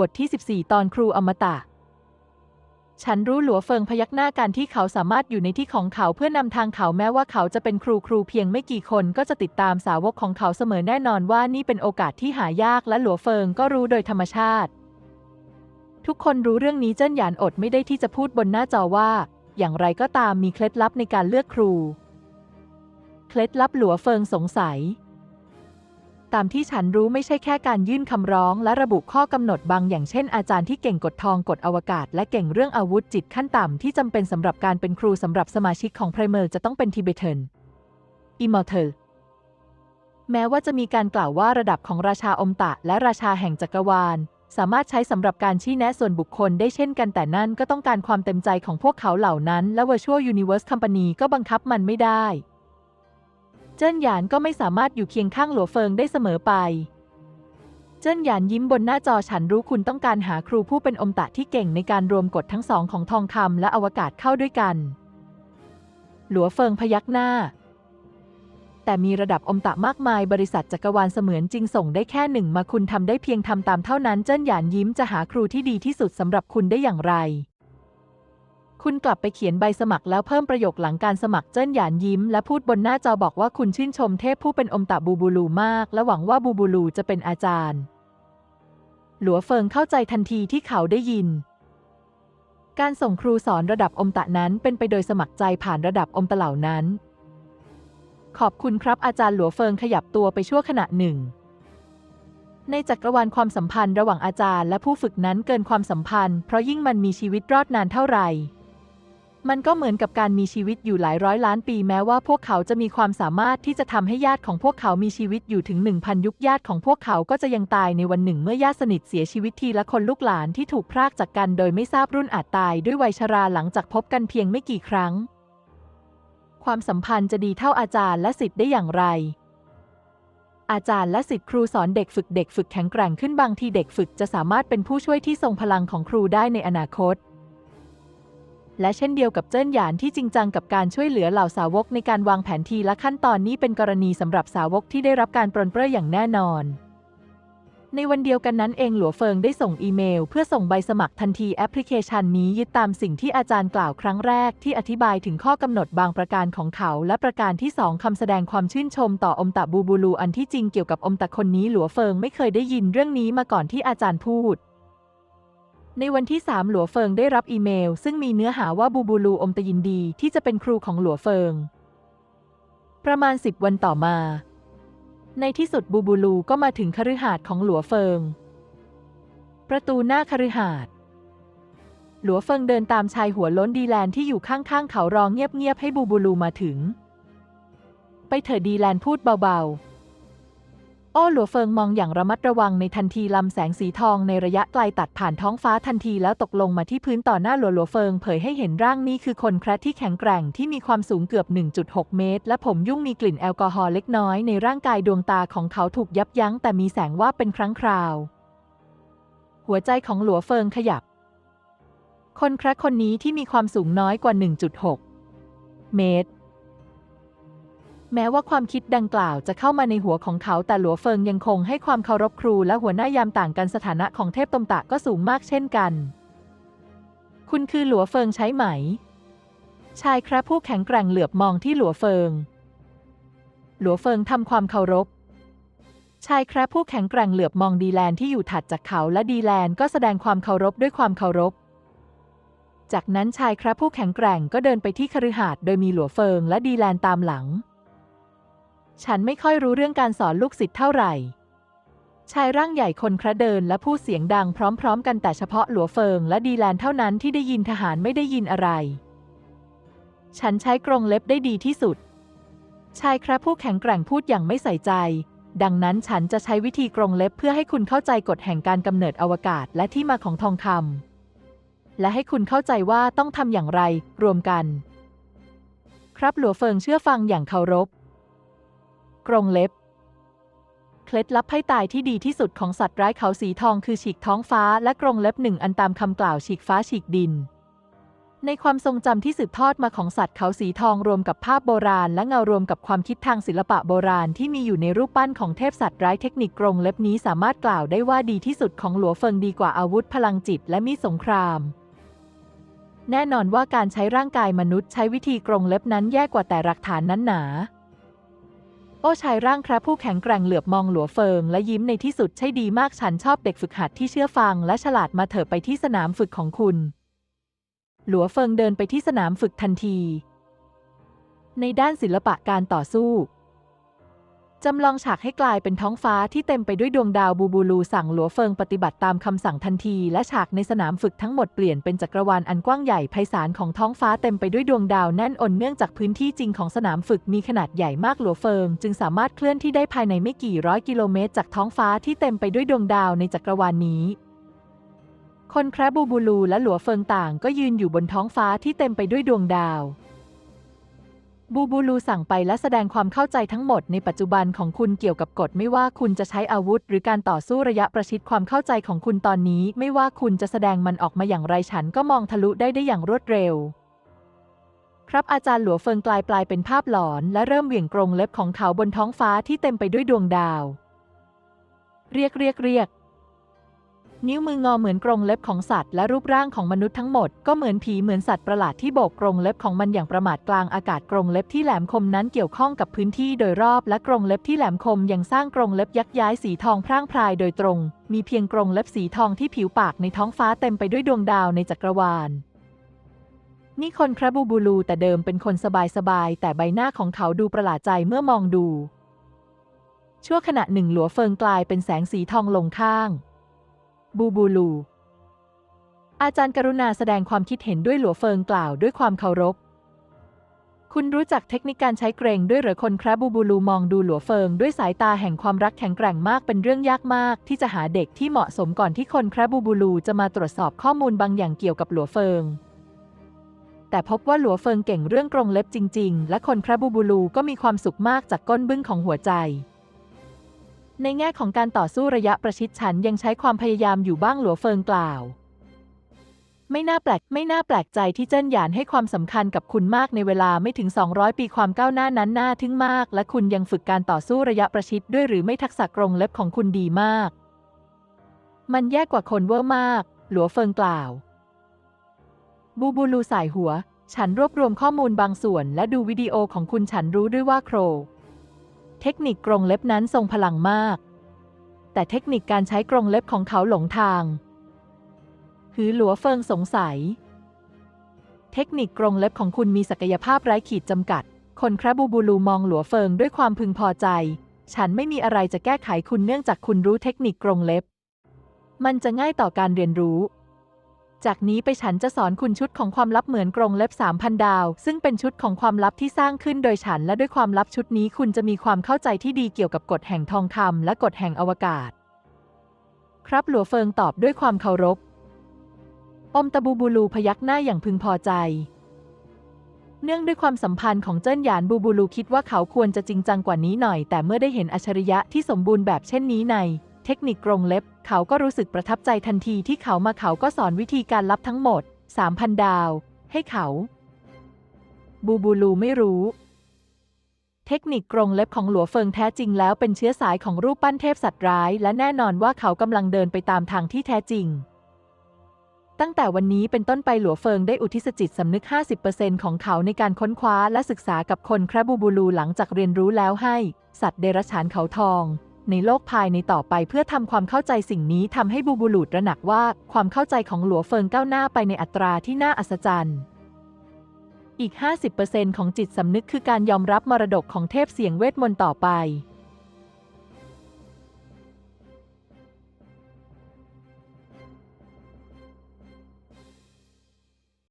บทที่ 14 ตอนครูอมตะ ฉันรู้หลัวเฟิงพยักหน้าการที่เขาสามารถอยู่ในที่ของเขาเพื่อนำทางเขาแม้ว่าเขาจะเป็นครูครูเพียงไม่กี่คนก็จะติดตามสาวกของเขาเสมอแน่นอนว่านี่เป็นโอกาสที่หายากและหลัวเฟิงก็รู้โดยธรรมชาติ ทุกคนรู้เรื่องนี้เจิ้นหยานอดไม่ได้ที่จะพูดบนหน้าจอว่า อย่างไรก็ตามมีเคล็ดลับในการเลือกครู เคล็ดลับหลัวเฟิงสงสัย ตามที่ฉันรู้ไม่ใช่แค่การยื่นคำร้อง และระบุข้อกำหนดบางอย่างเช่นอาจารย์ที่เก่งกดทองกดอวกาศ และเก่งเรื่องอาวุธจิตขั้นต่ำที่จำเป็นสำหรับการเป็นครูสำหรับสมาชิกของไพรเมอร์จะต้องเป็นทิเบตันอิมมอร์เทลแม้ว่าจะมีการกล่าวว่าระดับของราชาอมตะ และราชาแห่งจักรวาล สามารถใช้สำหรับการชี้แนะส่วนบุคคลได้เช่นกันแต่นั่นก็ต้องการความเต็มใจของพวกเขาเหล่านั้น และ Virtual Universe Company ก็บังคับมันไม่ได้ เจิ้นหยานก็ไม่สามารถอยู่เคียงข้างหลัวเฟิงได้เสมอไป เจิ้นหยานยิ้มบนหน้าจอฉันรู้คุณต้องการหาครูผู้เป็นอมตะที่เก่งในการรวมกฎทั้งสองของทองคำและอวกาศเข้าด้วยกัน หลัวเฟิงพยักหน้า แต่มีระดับอมตะมากมายบริษัทจักรวาลเสมือนจริงส่งได้แค่หนึ่งมาคุณทำได้เพียงทำตามเท่านั้นเจิ้นหยานยิ้มจะหาครูที่ดีที่สุดสำหรับคุณได้อย่างไร คุณกลับไปเขียนใบสมัครแล้วเพิ่มประโยคหลังการสมัครเจิ้นหยานยิ้ม และพูดบนหน้าจอบอกว่าคุณชื่นชมเทพผู้เป็นอมตะบูบูลูมาก และหวังว่าบูบูลูจะเป็นอาจารย์ หลัวเฟิงเข้าใจทันทีที่เขาได้ยิน การส่งครูสอนระดับอมตะนั้นเป็นไปโดยสมัครใจผ่านระดับอมตะเหล่านั้น ขอบคุณครับอาจารย์หลัวเฟิงขยับตัวไปชั่วขณะหนึ่งในจักรวาลความสัมพันธ์ระหว่างอาจารย์และผู้ฝึกนั้นเกินความสัมพันธ์ เพราะยิ่งมันมีชีวิตรอดนานเท่าไหร่ มันก็เหมือนกับการมีชีวิตอยู่หลายร้อยล้านปีแม้ว่าพวกเขาจะมีความสามารถที่จะทำให้ญาติของพวกเขามีชีวิตอยู่ถึง 1,000 ยุคญาติของพวกเขาก็จะยังตายในวันหนึ่งเมื่อญาติสนิทเสียชีวิตทีละคนลูกหลานที่ถูกพรากจากกันโดยไม่ทราบรุ่นอาจตายด้วยวัยชราหลังจากพบกันเพียงไม่กี่ครั้ง ความสัมพันธ์จะดีเท่าอาจารย์และศิษย์ได้อย่างไร อาจารย์และศิษย์ครูสอนเด็กฝึกเด็กฝึกแข็งแกร่งขึ้นบางทีเด็กฝึกจะสามารถเป็นผู้ช่วยที่ทรงพลังของครูได้ในอนาคต และเช่นเดียวกับเจิ้นหยานที่จริงจังกับการช่วยเหลือเหล่าสาวกในการวางแผนทีและขั้นตอนนี้เป็นกรณีสำหรับสาวกที่ได้รับการปรนเปรออย่างแน่นอน ในวันเดียวกันนั้นเองหลัวเฟิงได้ส่งอีเมล เพื่อส่งใบสมัครทันทีแอปพลิเคชันนี้ยึดตามสิ่งที่อาจารย์กล่าวครั้งแรกที่อธิบายถึงข้อกำหนดบางประการของเขา และประการที่สองคำแสดงความชื่นชมต่ออมตะบูบูลูอันที่จริงเกี่ยวกับอมตะคนนี้หลัวเฟิงไม่เคยได้ยินเรื่องนี้มาก่อนที่อาจารย์พูด ในวันที่ 3 หลัวเฟิงได้รับอีเมล ซึ่งมีเนื้อหาว่าบูบูลูอมตะยินดีที่จะเป็นครูของหลัวเฟิง ประมาณ 10 วันต่อมา ในที่สุดบูบูลูก็มาถึงคฤหาสน์ของหลัวเฟิง ประตูหน้าคฤหาสน์หลัวเฟิงเดินตามชายหัวล้นดีแลนที่อยู่ข้างๆเขารองเงียบๆให้บูบูลูมาถึง ไปเถอะดีแลนพูดเบาๆ อ้หลัวเฟิงมองอย่างระมัดระวังในทันทีลำแสงสีทองในระยะไกลตัดผ่านท้องฟ้าทันทีแล้วตกลงมาที่พื้นต่อหน้าหลัวหลัวเฟิงเผยให้เห็นร่างนี้คือคนแคระที่แข็งแกร่งที่มีความสูงเกือบ 1.6 เมตร และผมยุ่งมีกลิ่นแอลกอฮอล์เล็กน้อยในร่างกายดวงตาของเขาถูกยับยั้งแต่มีแสงว่าเป็นครั้งคราว หัวใจของหลัวเฟิงขยับ คนแคระคนนี้ที่มีความสูงน้อยกว่า 1.6 เมตร แม้ว่าความคิดดังกล่าวจะเข้ามาในหัวของเขาแต่หลัวเฟิงยังคงให้ความเคารพครูและหัวหน้ายามต่างกันสถานะของเทพตมตะก็สูงมากเช่นกัน คุณคือหลัวเฟิงใช่ไหม ชายครับผู้แข็งแกร่งเหลือบมองที่หลัวเฟิง หลัวเฟิงทำความเคารพ ชายครับผู้แข็งแกร่งเหลือบมองดีแลนที่อยู่ถัดจากเขาและดีแลนก็แสดงความเคารพด้วยความเคารพจากนั้นชายครับผู้แข็งแกร่งก็เดินไปที่คฤหาสน์โดยมีหลัวเฟิงและดีแลนตามหลัง ฉันไม่ค่อยรู้เรื่องการสอนลูกศิษย์เท่าไหร่ ชายร่างใหญ่คนคระเดินและพูดเสียงดังพร้อมๆ กันแต่เฉพาะหลัวเฟิงและดีแลนเท่านั้นที่ได้ยินทหารไม่ได้ยินอะไร ฉันใช้กรงเล็บได้ดีที่สุด ชายครับผู้แข็งแกร่งพูดอย่างไม่ใส่ใจ ดังนั้นฉันจะใช้วิธีกรงเล็บเพื่อให้คุณเข้าใจกฎแห่งการกำเนิดอวกาศและที่มาของทองคำและให้คุณเข้าใจว่าต้องทำอย่างไร รวมกัน ครับหลัวเฟิงเชื่อฟังอย่างเคารพ กรงเล็บ เคล็ดลับให้ตายที่ดีที่สุดของสัตว์ร้ายเขาสีทองคือฉีกท้องฟ้าและกรงเล็บหนึ่งอันตามคำกล่าวฉีกฟ้าฉีกดิน ในความทรงจำที่สืบทอดมาของสัตว์เขาสีทองรวมกับภาพโบราณ และเงารวมกับความคิดทางศิลปะโบราณที่มีอยู่ในรูปปั้นของเทพสัตว์ร้ายเทคนิคกรงเล็บนี้สามารถกล่าวได้ว่าดีที่สุดของหลัวเฟิงดีกว่าอาวุธพลังจิตและมีสงครามแน่นอนว่าการใช้ร่างกายมนุษย์ใช้วิธีกรงเล็บนั้นแย่กว่าแต่หลักฐานนั้นหนา อ้ชายร่างครับผู้แข็งแกร่งเหลือบมองหลัวเฟิง และยิ้มในที่สุดใช่ดีมากฉันชอบเด็กฝึกหัดที่เชื่อฟัง และฉลาดมาเถอะไปที่สนามฝึกของคุณ หลัวเฟิงเดินไปที่สนามฝึกทันที ในด้านศิลปะการต่อสู้ จำลองฉากให้กลายเป็นท้องฟ้าที่เต็มไปด้วยดวงดาวบูบูลูสั่งหลัวเฟิงปฏิบัติตามคำสั่งทันที และฉากในสนามฝึกทั้งหมดเปลี่ยนเป็นจักรวาลอันกว้างใหญ่ไพศาลของท้องฟ้าเต็มไปด้วยดวงดาวแน่นอนเนื่องจากพื้นที่จริงของสนามฝึกมีขนาดใหญ่มากหลัวเฟิง จึงสามารถเคลื่อนที่ได้ภายในไม่กี่ร้อยกิโลเมตร จากท้องฟ้าที่เต็มไปด้วยดวงดาวในจักรวาลนี้คนแครบูบูลูและหลัวเฟิงต่างก็ยืนอยู่บนท้องฟ้าที่เต็มไปด้วยดวงดาว บูบูลูสั่งไปและแสดงความเข้าใจทั้งหมดในปัจจุบันของคุณเกี่ยวกับกฎไม่ว่าคุณจะใช้อาวุธ หรือการต่อสู้ระยะประชิดความเข้าใจของคุณตอนนี้ ไม่ว่าคุณจะแสดงมันออกมาอย่างไรฉันก็มองทะลุได้ได้อย่างรวดเร็ว ครับอาจารย์หลัวเฟิงกลายปลายเป็นภาพหลอน และเริ่มเหวี่ยงกรงเล็บของเขาบนท้องฟ้าที่เต็มไปด้วยดวงดาว เรียกเรียกเรียก นิ้วมืองอเหมือนกรงเล็บของสัตว์และรูปร่างของมนุษย์ทั้งหมดก็เหมือนผีเหมือนสัตว์ประหลาดที่โบกกรงเล็บของมันอย่างประมาทกลางอากาศกรงเล็บที่แหลมคมนั้นเกี่ยวข้องกับพื้นที่โดยรอบและกรงเล็บที่แหลมคมยังสร้างกรงเล็บยักย้ายสีทองพร่างพรายโดยตรง มีเพียงกรงเล็บสีทองที่ผิวปากในท้องฟ้าเต็มไปด้วยดวงดาวในจักรวาลนี่คนคราบูบูลูแต่เดิมเป็นคนสบายๆแต่ใบหน้าของเขาดูประหลาดใจเมื่อมองดู ชั่วขณะหนึ่งหลัวเฟิงกลายเป็นแสงสีทองลงข้าง บูบูลู อาจารย์กรุณาแสดงความคิดเห็นด้วยหลัวเฟิงกล่าวด้วยความเคารพ คุณรู้จักเทคนิคการใช้เกรงด้วยหรือคนครับบูบูลูมองดูหลัวเฟิงด้วยสายตาแห่งความรักแข็งแกร่งมากเป็นเรื่องยากมาก ที่จะหาเด็กที่เหมาะสมก่อนที่คนครับบูบูลูจะมาตรวจสอบข้อมูลบางอย่างเกี่ยวกับหลัวเฟิงแต่พบว่าหลัวเฟิงเก่งเรื่องกรงเล็บจริง ๆ และคนครับบูบูลูก็มีความสุขมากจากก้นบึ้งของหัวใจ ในแง่ของการต่อสู้ระยะประชิดฉันยังใช้ความพยายามอยู่บ้างหลัวเฟิงกล่าว ไม่น่าแปลกไม่น่าแปลกใจที่เจิ้นหยานให้ความสำคัญกับคุณมากในเวลาไม่ถึง 200 ปีความก้าวหน้านั้นน่าทึ่งมาก และคุณยังฝึกการต่อสู้ระยะประชิดด้วยหรือไม่ทักษะกรงเล็บของคุณดีมาก มันแย่กว่าคนเวอร์มาก หลัวเฟิงกล่าว บูบูลูสายหัว ฉันรวบรวมข้อมูลบางส่วน และดูวิดีโอของคุณฉันรู้ด้วยว่าโคร เทคนิคกรงเล็บนั้นทรงพลังมาก แต่เทคนิคการใช้กรงเล็บของเขาหลงทาง หือหลัวเฟิงสงสัย เทคนิคกรงเล็บของคุณมีศักยภาพไร้ขีดจำกัด คนครับบูบูลูมองหลัวเฟิงด้วยความพึงพอใจ ฉันไม่มีอะไรจะแก้ไขคุณเนื่องจากคุณรู้เทคนิคกรงเล็บ มันจะง่ายต่อการเรียนรู้ จากนี้ไปฉันจะสอนคุณชุดของความลับเหมือนกรงเล็บ 3,000 ดาว ซึ่งเป็นชุดของความลับที่สร้างขึ้นโดยฉัน และด้วยความลับชุดนี้คุณจะมีความเข้าใจที่ดีเกี่ยวกับกฎแห่งทองคำและกฎแห่งอวกาศ ครับหลัวเฟิงตอบด้วยความเคารพ อมตะบูบูลูพยักหน้าอย่างพึงพอใจ เนื่องด้วยความสัมพันธ์ของเจิ้นหยานบูบูลูคิดว่าเขาควรจะจริงจังกว่านี้หน่อย แต่เมื่อได้เห็นอัจฉริยะที่สมบูรณ์แบบเช่นนี้ใน เทคนิคกรงเล็บ เขาก็รู้สึกประทับใจทันทีที่เขามาเขาก็สอนวิธีการลับทั้งหมด 3,000 ดาว ให้เขา บูบูลูไม่รู้ เทคนิคกรงเล็บของหลัวเฟิงแท้จริงแล้วเป็นเชื้อสายของรูปปั้นเทพสัตว์ร้าย และแน่นอนว่าเขากำลังเดินไปตามทางที่แท้จริงตั้งแต่วันนี้เป็นต้นไปหลัวเฟิงได้อุทิศจิตสำนึก 50%ของเขาในการค้นคว้าและศึกษากับคนครบูบูลูหลังจากเรียนรู้แล้วให้ สัตว์เดรัจฉานเขาทอง ในโลกภายในต่อไปเพื่อทำความเข้าใจสิ่งนี้ทำให้บูบูลูตระหนักว่าความเข้าใจของหลัวเฟิงก้าวหน้าไปในอัตราที่น่าอัศจรรย์อีก 50%ของจิตสำนึกคือการยอมรับมรดกของเทพเสียงเวทมนต์ต่อไป